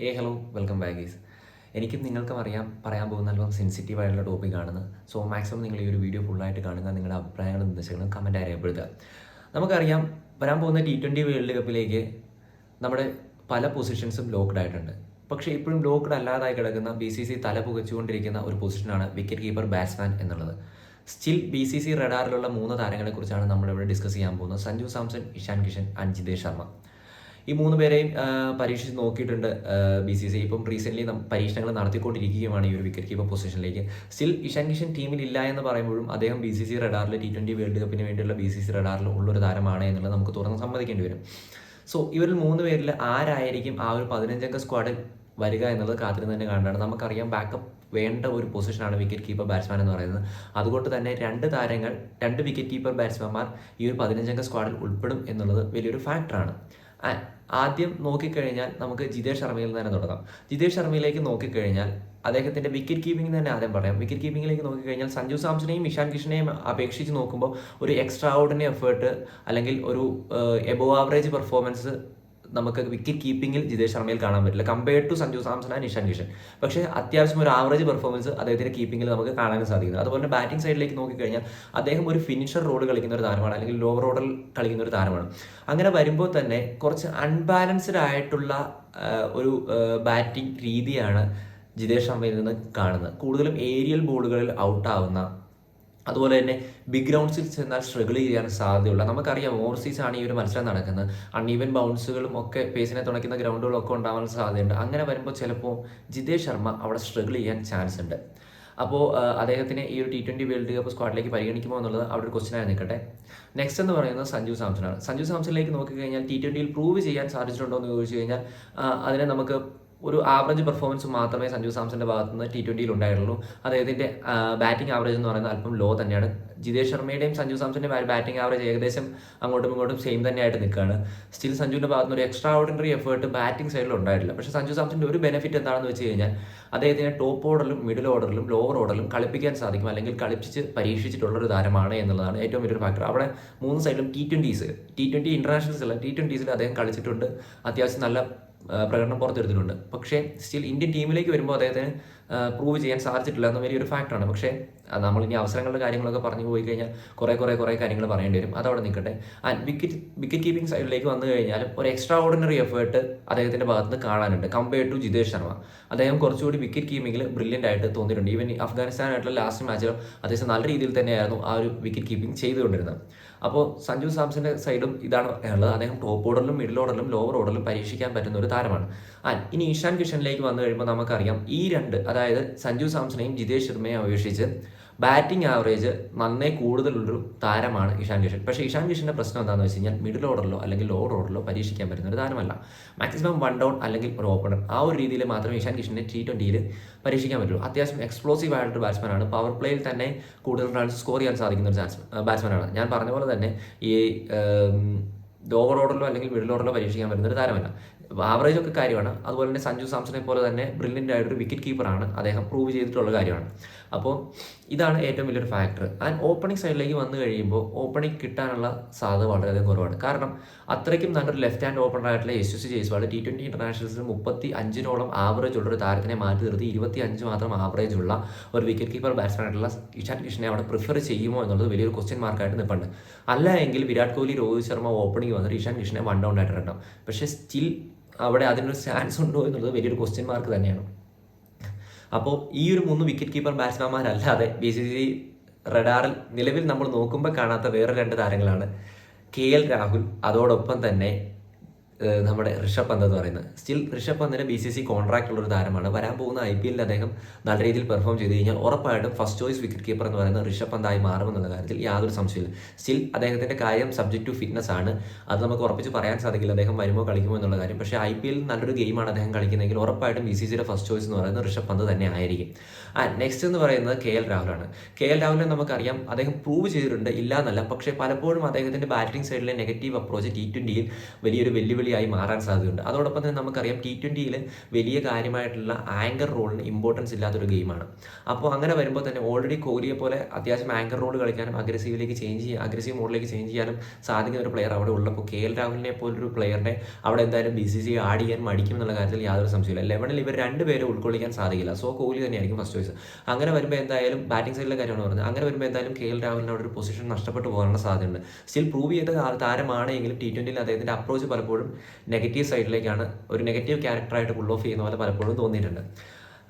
Hey hello welcome back guys എനിക്കും നിങ്ങൾക്കും അറിയാം പറയാൻ പോകുന്ന അല്പം സെൻസിറ്റീവ് ആയിട്ടുള്ള ടോപ്പിക്കാണെന്ന് സോ മാക്സിമം നിങ്ങൾ ഈ ഒരു വീഡിയോ ഫുള്ളായിട്ട് കാണുക നിങ്ങളുടെ അഭിപ്രായങ്ങളും നിർദ്ദേശങ്ങളും കമന്റ് അറിയപ്പെടുക നമുക്കറിയാം വരാൻ പോകുന്ന ടി ട്വന്റി വേൾഡ് കപ്പിലേക്ക് നമ്മുടെ പല പൊസിഷൻസും ലോക്ക്ഡ് ആയിട്ടുണ്ട്. പക്ഷേ ഇപ്പോഴും ലോക്ക്ഡ് അല്ലാതായി കിടക്കുന്ന ബി സി സി തല പുകച്ചുകൊണ്ടിരിക്കുന്ന ഒരു പൊസിഷനാണ് വിക്കറ്റ് കീപ്പർ ബാറ്റ്സ്മാൻ എന്നുള്ളത്. സ്റ്റിൽ ബി സി സി റഡാറിലുള്ള മൂന്ന് താരങ്ങളെക്കുറിച്ചാണ് നമ്മളിവിടെ ഡിസ്കസ് ചെയ്യാൻ പോകുന്നത്. സഞ്ജു സാംസൺ ഇഷാൻ കിഷൻ ജിതേഷ് ശർമ്മ. ഈ മൂന്ന് പേരെയും പരീക്ഷിച്ച് നോക്കിയിട്ടുണ്ട് ബി സി സി ഇപ്പം റീസെന്റ്ലി പരീക്ഷണങ്ങൾ നടത്തിക്കൊണ്ടിരിക്കുകയുമാണ് ഈ ഒരു വിക്കറ്റ് കീപ്പർ പൊസിഷനിലേക്ക് സ്റ്റിൽ ഇഷാൻ കിഷൻ ടീമിൽ ഇല്ല എന്ന് പറയുമ്പോഴും അദ്ദേഹം ബി സി സി റഡാറിൽ ടി ട്വന്റി വേൾഡ് കപ്പിന് വേണ്ടിയുള്ള ബി സി സി റഡാറിൽ ഉള്ളൊരു താരമാണ് എന്നുള്ളത് നമുക്ക് തുറന്ന് സമ്മതിക്കേണ്ടി വരും. സോ ഇവരിൽ മൂന്ന് പേരിൽ ആരായിരിക്കും ആ ഒരു പതിനഞ്ചംഗ സ്ക്വാഡിൽ വരിക എന്നുള്ളത് കാത്തിരുന്ന് തന്നെ കാണേണ്ടതാണ്. നമുക്കറിയാം ബാക്കപ്പ് വേണ്ട ഒരു പൊസിഷനാണ് വിക്കറ്റ് കീപ്പർ ബാറ്റ്സ്മാൻ എന്ന് പറയുന്നത്. അതുകൊണ്ട് തന്നെ രണ്ട് താരങ്ങൾ രണ്ട് വിക്കറ്റ് കീപ്പർ ബാറ്റ്സ്മാൻമാർ ഈ ഒരു പതിനഞ്ചംഗ സ്ക്വാഡിൽ ഉൾപ്പെടും എന്നുള്ളത് വലിയൊരു ഫാക്ടറാണ് ആദ്യം നോക്കിക്കഴിഞ്ഞാൽ നമുക്ക് ജിതേഷ് ശർമ്മയിൽ തന്നെ തുടങ്ങാം. ജിതേഷ് ശർമ്മയിലേക്ക് നോക്കിക്കഴിഞ്ഞാൽ അദ്ദേഹത്തിന്റെ വിക്കറ്റ് കീപ്പിംഗ് തന്നെ ആദ്യം പറയാം. വിക്കറ്റ് കീപ്പിംഗിലേക്ക് നോക്കിക്കഴിഞ്ഞാൽ സഞ്ജു സാംസനെയും ഇഷാൻ കിഷനെയും അപേക്ഷിച്ച് നോക്കുമ്പോൾ ഒരു എക്സ്ട്രാ ഓർഡിനറി എഫേർട്ട് അല്ലെങ്കിൽ ഒരു എബോ ആവറേജ് പെർഫോമൻസ് നമുക്ക് വിക്കറ്റ് കീപ്പിംഗിൽ ജിതേഷ് ശർമ്മയിൽ കാണാൻ പറ്റില്ല. Compared to Sanju Samson and Ishan Kishan. പക്ഷേ അത്യാവശ്യം ഒരു ആവറേജ് പെർഫോമൻസ് അദ്ദേഹത്തിന്റെ കീപ്പിംഗിൽ നമുക്ക് കാണാൻ സാധിക്കുന്നത് അതുപോലെ ബാറ്റിംഗ് സൈഡിലേക്ക് നോക്കിക്കഴിഞ്ഞാൽ അദ്ദേഹം ഒരു ഫിനിഷർ റോഡ് കളിക്കുന്ന ഒരു താരമാണ്. അല്ലെങ്കിൽ ലോവർ ഓർഡറിൽ കളിക്കുന്ന ഒരു താരമാണ്. അങ്ങനെ വരുമ്പോൾ തന്നെ കുറച്ച് അൺബാലൻസ്ഡ് ആയിട്ടുള്ള ഒരു ബാറ്റിംഗ് രീതിയാണ് ജിതേഷ് ശർമ്മയിൽ നിന്ന് കാണുന്നത്. കൂടുതലും ഏരിയൽ ബോളുകളിൽ ഔട്ടാവുന്ന അതുപോലെ തന്നെ ബിഗ് ഗ്രൗണ്ട്സിൽ ചെന്നാൽ സ്ട്രഗിൾ ചെയ്യാൻ സാധ്യതയുള്ള നമുക്കറിയാം ഓവർസീസ് ആണ് ഈ ഒരു മത്സരം നടക്കുന്നത്. അൺഈവൻ ബൗൺസുകളും ഒക്കെ പേസിനെ തുണയ്ക്കുന്ന ഗ്രൗണ്ടുകളൊക്കെ ഉണ്ടാവാൻ സാധ്യതയുണ്ട്. അങ്ങനെ വരുമ്പോൾ ചിലപ്പോൾ ജിതേഷ് ശർമ്മ അവിടെ സ്ട്രഗിൾ ചെയ്യാൻ ചാൻസ് ഉണ്ട്. അപ്പോൾ അദ്ദേഹത്തിന് ഈ ഒരു ടി ട്വന്റി വേൾഡ് കപ്പ് സ്ക്വാഡിലേക്ക് പരിഗണിക്കുമോ എന്നുള്ളത് അവിടെ ഒരു ക്വസ്റ്റൻ ആയി നിൽക്കട്ടെ. നെക്സ്റ്റ് എന്ന് പറയുന്നത് സഞ്ജു സാംസൺ ആണ്. സഞ്ജു സാംസണിലേക്ക് നോക്കിക്കഴിഞ്ഞാൽ ടി ട്വന്റിയിൽ പ്രൂവ് ചെയ്യാൻ സാധിച്ചിട്ടുണ്ടോ എന്ന് ചോദിച്ചു കഴിഞ്ഞാൽ അതിനെ നമുക്ക് ഒരു ആവറേജ് പെർഫോമൻസ് മാത്രമേ സഞ്ജു സാംസന്റെ ഭാഗത്തു നിന്ന് ടി ട്വന്റിയിൽ ഉണ്ടായിട്ടുള്ളൂ. അദ്ദേഹത്തിന്റെ ബാറ്റിംഗ് ആവറേജ് എന്ന് പറയുന്നത് അല്പം ലോ തന്നെയാണ്. ജിതേഷ് ശർമ്മയുടെയും സഞ്ജു സാംസന്റെ ബാറ്റിംഗ് ആവറേജ് ഏകദേശം അങ്ങോട്ടും ഇങ്ങോട്ടും സെയിം തന്നെയായിട്ട് നിൽക്കുകയാണ്. സ്റ്റിൽ സഞ്ജുവിന്റെ ഭാഗത്ത് നിന്ന് ഒരു എക്സ്ട്രാ ഓർഡിനറി എഫേർട്ട് ബാറ്റിംഗ് സൈഡിൽ ഉണ്ടായിട്ടില്ല. പക്ഷേ സഞ്ജു സാംസന്റെ ഒരു ബെനിഫിറ്റ് എന്താണെന്ന് വെച്ച് കഴിഞ്ഞാൽ അദ്ദേഹത്തിന് ടോപ്പ് ഓർഡറിലും മിഡിൽ ഓർഡറിലും ലോവർ ഓർഡറിലും കളിപ്പിക്കാൻ സാധിക്കും. അല്ലെങ്കിൽ കളിപ്പിച്ച് പരീക്ഷിച്ചിട്ടുള്ള ഒരു താരമാണ് എന്നുള്ളതാണ് ഏറ്റവും വലിയൊരു ഫാക്ടർ അവിടെ മൂന്ന് സൈഡിലും T twenties T twenty internationals അല്ല ടി ട്വന്റീസിൽ അദ്ദേഹം കളിച്ചിട്ടുണ്ട്. അത്യാവശ്യം നല്ല പ്രകടനം പുറത്തെടുത്തിട്ടുണ്ട്. പക്ഷേ സ്റ്റിൽ ഇന്ത്യൻ ടീമിലേക്ക് വരുമ്പോൾ അദ്ദേഹത്തിന് പ്രൂവ് ചെയ്യാൻ സാധിച്ചിട്ടില്ല എന്ന വലിയൊരു ഫാക്ടറാണ് പക്ഷേ നമ്മൾ ഇനി അവസരങ്ങളുടെ കാര്യങ്ങളൊക്കെ പറഞ്ഞു പോയി കഴിഞ്ഞാൽ കുറേ കുറേ കുറേ കാര്യങ്ങൾ പറയേണ്ടി വരും. അതവിടെ നിൽക്കട്ടെ. ആൻഡ് വിക്കറ്റ് വിക്കറ്റ് കീപ്പിംഗ് സൈഡിലേക്ക് വന്നു കഴിഞ്ഞാൽ ഒരു എക്സ്ട്രാ ഓർഡിനറി എഫേർട്ട് അദ്ദേഹത്തിന്റെ ഭാഗത്ത് നിന്ന് കാണാനുണ്ട്. Compared to Jitesh Sharma. അദ്ദേഹം കുറച്ചുകൂടി വിക്കറ്റ് കീപ്പിംഗിൽ ബ്രില്യന്റ് ആയിട്ട് തോന്നിയിട്ടുണ്ട്. ഈവൻ അഫ്ഗാനിസ്ഥാനായിട്ടുള്ള ലാസ്റ്റ് മാച്ചിലും അദ്ദേഹം നല്ല രീതിയിൽ തന്നെയായിരുന്നു ആ ഒരു വിക്കറ്റ് കീപ്പിംഗ് ചെയ്തുകൊണ്ടിരുന്നത്. അപ്പോൾ സഞ്ജു സാംസന്റെ സൈഡും ഇതാണ് പറയാനുള്ളത് അദ്ദേഹം ടോപ്പ് ഓർഡറിലും മിഡിൽ ഓർഡറിലും ലോവർ ഓർഡറിലും പരീക്ഷിക്കാൻ പറ്റുന്ന ഒരു താരമാണ്. ആൻഡ് ഇനി ഇഷാൻ കിഷനിലേക്ക് വന്നു കഴിയുമ്പോൾ നമുക്കറിയാം ഈ രണ്ട് അതായത് സഞ്ജു സാംസണെയും ജിതേഷ് ശർമ്മയെ അപേക്ഷിച്ച് ബാറ്റിംഗ് ആവറേജ് നന്നേ കൂടുതലുള്ളൊരു താരമാണ് ഇഷാൻ കിഷൻ. പക്ഷേ ഇഷാൻ കിഷന്റെ പ്രശ്നം എന്താണെന്ന് വെച്ച് കഴിഞ്ഞാൽ മിഡിൽ ഓർഡറിലോ അല്ലെങ്കിൽ ലോവർ ഓർഡറിലോ പരീക്ഷിക്കാൻ പറ്റുന്ന ഒരു താരമല്ല. മാക്സിമം വൺ ഡൗൺ അല്ലെങ്കിൽ ഒരു ഓപ്പണർ ആ ഒരു രീതിയിൽ മാത്രമേ ഇഷാൻ കിഷന്റെ ടി ട്വന്റിയിൽ പരീക്ഷിക്കാൻ പറ്റുള്ളൂ. അത്യാവശ്യം എക്സ്പ്ലോസീവ് ആയിട്ടൊരു ബാറ്റ്സ്മാനാണ് പവർ പ്ലേയിൽ തന്നെ കൂടുതൽ റൺസ് സ്കോർ ചെയ്യാൻ സാധിക്കുന്ന ഒരു ബാറ്റ്സ്മാനാണ് ഞാൻ പറഞ്ഞ പോലെ തന്നെ ഈ ലോവർ ഓർഡറിലോ അല്ലെങ്കിൽ മിഡിൽ ഓർഡറിലോ പരീക്ഷിക്കാൻ പറ്റുന്ന ഒരു താരമല്ല. ആവറേജ് ഒക്കെ കാര്യമാണ്. അതുപോലെ തന്നെ സഞ്ജു സാംസണെ പോലെ തന്നെ ബ്രില്യന്റ് ആയിട്ടൊരു വിക്കറ്റ് കീപ്പറാണ് അദ്ദേഹം പ്രൂവ് ചെയ്തിട്ടുള്ള കാര്യമാണ്. അപ്പോൾ ഇതാണ് ഏറ്റവും വലിയൊരു ഫാക്ടർ ആൻഡ് ഓപ്പണിംഗ് സൈഡിലേക്ക് വന്നു കഴിയുമ്പോൾ ഓപ്പണിംഗ് കിട്ടാനുള്ള സാധ്യത വളരെയധികം കുറവാണ്. കാരണം അത്രയ്ക്കും നല്ലൊരു ലെഫ്റ്റ് ഹാൻഡ് ഓപ്പണർ ആയിട്ടുള്ള യശസ് ജയ്സ്വാൾ ടി ട്വന്റി ഇന്റർനാഷണൽസിൽ മുപ്പത്തി അഞ്ചിനോളം ആവറേജ് ഉള്ള ഒരു താരത്തിനെ മാറ്റി നിർത്തി ഇരുപത്തി അഞ്ച് മാത്രം ആവറേജ് ഉള്ള ഒരു വിക്കറ്റ് കീപ്പർ ബാറ്റ്സ്മാൻ ആയിട്ടുള്ള ഇഷാൻ കിഷനെ അവിടെ പ്രിഫർ ചെയ്യുമോ എന്നുള്ളത് വലിയൊരു ക്വസ്റ്റ്യൻ മാർക്കായിട്ട് നിൽപ്പുണ്ട്. അല്ല എങ്കിൽ വിരാട് കോഹ്ലി രോഹിത് ശർമ്മ ഓപ്പണിംഗ് വന്നിട്ട് ഇഷാൻ കിഷനെ വൺ ഡൗൺ ആയിട്ട് പക്ഷേ സ്റ്റിൽ അവിടെ അതിനൊരു ചാൻസ് ഉണ്ടോ എന്നുള്ളത് വലിയൊരു ക്വസ്റ്റ്യൻ മാർക്ക് തന്നെയാണ്. അപ്പോൾ ഈ ഒരു മൂന്ന് വിക്കറ്റ് കീപ്പർ ബാറ്റ്സ്മാൻമാരല്ലാതെ ബി സി സി റഡാറിൽ നിലവിൽ നമ്മൾ നോക്കുമ്പോൾ കാണാത്ത വേറെ രണ്ട് താരങ്ങളാണ് കെ എൽ രാഹുൽ. അതോടൊപ്പം തന്നെ നമ്മുടെ ഋഷഭ് പന്ത് എന്ന് പറയുന്നത്. സ്റ്റിൽ ഋഷഭ് പന്തിന് ബി സി സി കോൺട്രാക്ട് ഉള്ള ഒരു താരമാണ്. വരാൻ പോകുന്ന ഐ പി എല്ലിൽ അദ്ദേഹം നല്ല രീതിയിൽ പെർഫോം ചെയ്ത് കഴിഞ്ഞാൽ ഉറപ്പായിട്ടും ഫസ്റ്റ് ചോയ്സ് വിക്കറ്റ് കീപ്പർ എന്ന് പറയുന്നത് ഋഷഭ് പന്തായി മാറുമെന്നുള്ള കാര്യത്തിൽ യാതൊരു സംശയമില്ല സ്റ്റിൽ അദ്ദേഹത്തിന്റെ കാര്യം സബ്ജക്ട് ടു ഫിറ്റ്നസ് ആണ്. അത് നമുക്ക് ഉറപ്പിച്ച് പറയാൻ സാധിക്കില്ല അദ്ദേഹം വരുമോ കളിക്കുമോ എന്നുള്ള കാര്യം. പക്ഷേ ഐ പി എല്ലിൽ നല്ലൊരു ഗെയിമാണ് അദ്ദേഹം കളിക്കുന്നതെങ്കിൽ ഉറപ്പായിട്ടും ബി സി സിയുടെ ഫസ്റ്റ് ചോയ്സ് എന്ന് പറയുന്നത് ഋഷഭ് പന്ത് തന്നെ ആയിരിക്കും. ആൻഡ് നെക്സ്റ്റ് എന്ന് പറയുന്നത് കെ എൽ രാഹുലാണ് കെ എൽ രാഹുലിനെ നമുക്കറിയാം. അദ്ദേഹം പ്രൂവ് ചെയ്തിട്ടുണ്ട്. ഇല്ല എന്നല്ല. പക്ഷേ പലപ്പോഴും അദ്ദേഹത്തിന്റെ ബാറ്റിംഗ് സൈഡിലെ നെഗറ്റീവ് അപ്രോച്ച് ടി ട്വന്റിയിൽ വലിയൊരു വെല്ലുവിളി കോഹ്ലിയായി മാറാൻ സാധ്യതയുണ്ട്. അതോടൊപ്പം തന്നെ നമുക്കറിയാം ടി ട്വന്റിയിൽ വലിയ കാര്യമായിട്ടുള്ള ആങ്കർ റോളിന് ഇമ്പോർട്ടൻസ് ഇല്ലാത്തൊരു ഗെയിമാണ് അപ്പോൾ അങ്ങനെ വരുമ്പോൾ തന്നെ ഓൾറെഡി കോഹ്ലിയെ പോലെ അത്യാവശ്യം ആങ്കർ റോൾ കളിക്കാനും അഗ്രസീവിലേക്ക് ചേഞ്ച് ചെയ്യാൻ അഗ്രസീവ് മോഡിലേക്ക് ചേഞ്ച് ചെയ്യാനും സാധിക്കുന്ന ഒരു പ്ലെയർ അവിടെ ഉള്ളപ്പോൾ കെ എൽ രാഹുലിനെ പോലൊരു പ്ലെയറിനെ അവിടെ എന്തായാലും ബി സി സി ആഡ് ചെയ്യാൻ മടിക്കും എന്നുള്ള കാര്യത്തിൽ യാതൊരു സംശയമില്ല ലെവനിൽ ഇവർ രണ്ടുപേരെ ഉൾക്കൊള്ളിക്കാൻ സാധിക്കില്ല. സോ കോഹ്ലി തന്നെയായിരിക്കും ഫസ്റ്റ് ചോയ്സ് അങ്ങനെ വരുമ്പോൾ എന്തായാലും ബാറ്റിംഗ് സൈഡിലെ കാര്യമാണ് പറഞ്ഞത്. അങ്ങനെ വരുമ്പോൾ എന്തായാലും കെ എൽ രാഹുലിന് അവിടെ ഒരു പൊസിഷൻ നഷ്ടപ്പെട്ടു പോകാനുള്ള സാധ്യതയുണ്ട്. സ്റ്റിൽ പ്രൂവ് ചെയ്ത താരമാണെങ്കിലും ടി ട്വന്റിയിൽ അദ്ദേഹത്തിന്റെ അപ്രോച്ച് പലപ്പോഴും നെഗറ്റീവ് സൈഡിലേക്കാണ് ഒരു നെഗറ്റീവ് ക്യാരക്ടറായിട്ട് പുൾ ഓഫ് ചെയ്യുന്ന പോലെ പലപ്പോഴും തോന്നിയിട്ടുണ്ട്.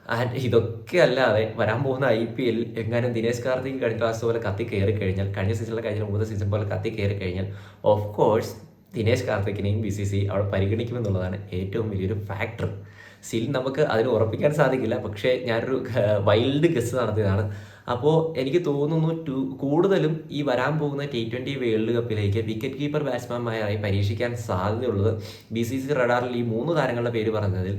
ആൻഡ് ഇതൊക്കെ അല്ലാതെ വരാൻ പോകുന്ന ഐ പി എൽ എങ്ങാനും ദിനേശ് കാർത്തിക് കഴിഞ്ഞ ക്ലാസ് പോലെ കത്തി കയറി കഴിഞ്ഞാൽ കഴിഞ്ഞ സീസണിലെ കഴിഞ്ഞ മൂന്ന് സീസൺ പോലെ കത്തി കയറി കഴിഞ്ഞാൽ ഓഫ് കോഴ്സ് ദിനേശ് കാർത്തിക്കിനെയും ബി സി സി അവിടെ പരിഗണിക്കുമെന്നുള്ളതാണ് ഏറ്റവും വലിയൊരു ഫാക്ടർ സ്റ്റിൽ നമുക്ക് അതിന് ഉറപ്പിക്കാൻ സാധിക്കില്ല. പക്ഷേ ഞാനൊരു വൈൽഡ് ഗസ് നടത്തിയതാണ്. അപ്പോൾ എനിക്ക് തോന്നുന്നു ടു കൂടുതലും ഈ വരാൻ പോകുന്ന ടി ട്വന്റി വേൾഡ് കപ്പിലേക്ക് വിക്കറ്റ് കീപ്പർ ബാറ്റ്സ്മാൻമാരായി പരീക്ഷിക്കാൻ സാധ്യതയുള്ളത് ബി സി സി റഡാറിൽ ഈ മൂന്ന് താരങ്ങളുടെ പേര് പറഞ്ഞതിൽ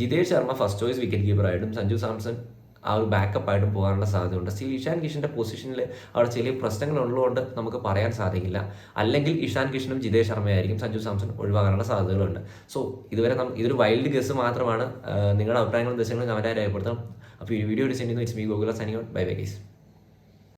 Jitesh Sharma first choice wicket കീപ്പറായിട്ടും Sanju Samson ആ ഒരു ബാക്കപ്പ് ആയിട്ട് പോകാനുള്ള സാധ്യതയുണ്ട്. സ്റ്റിൽ ഇഷാൻ കിഷന്റെ പൊസിഷനിൽ അവിടെ ചെറിയ പ്രശ്നങ്ങൾ ഉള്ളതുകൊണ്ട് നമുക്ക് പറയാൻ സാധിക്കില്ല. അല്ലെങ്കിൽ ഇഷാൻ കിഷനും ജിതേഷ് ശർമ്മയായിരിക്കും സഞ്ജു സാംസൺ ഒഴിവാകാനുള്ള സാധ്യതകളുണ്ട്. സോ ഇതുവരെ നം ഇതൊരു വൈൽഡ് ഗസ് മാത്രമാണ്. നിങ്ങളുടെ അഭിപ്രായങ്ങളും നിർദ്ദേശങ്ങളും കമന്റായി രേഖപ്പെടുത്തണം. അപ്പോൾ ഈ വീഡിയോ ഒരു സെൻഡ് ചെയ്യുന്നു വെച്ച് me Gokula signing bye bye guys